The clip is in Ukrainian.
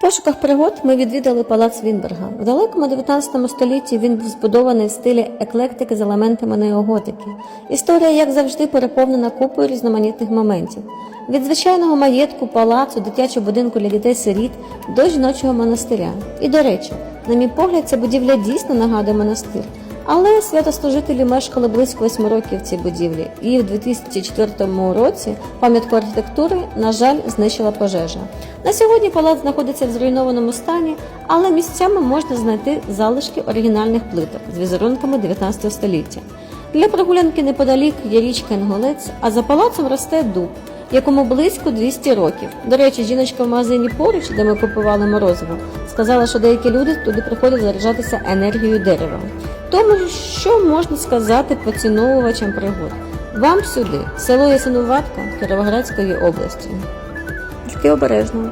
Пошуках пригод ми відвідали палац Вінберга. В далекому 19 столітті він був збудований в стилі еклектики з елементами неоготики. Історія, як завжди, переповнена купою різноманітних моментів. Від звичайного маєтку, палацу, дитячого будинку для дітей-сиріт до жіночого монастиря. І до речі, на мій погляд, ця будівля дійсно нагадує монастир. Але святослужителі мешкали близько восьми років в цій будівлі, і в 2004 році пам'ятку архітектури, на жаль, знищила пожежа. На сьогодні палац знаходиться в зруйнованому стані, але місцями можна знайти залишки оригінальних плиток з візерунками 19 століття. Для прогулянки неподалік є річка Інголець, а за палацом росте дуб, якому близько 200 років. До речі, жіночка в магазині поруч, де ми купували морозиво, сказала, що деякі люди туди приходять заряджатися енергією дерева. Тому що можна сказати поціновувачам пригод? Вам сюди, село Ясинуватка Кіровоградської області. Тільки обережно.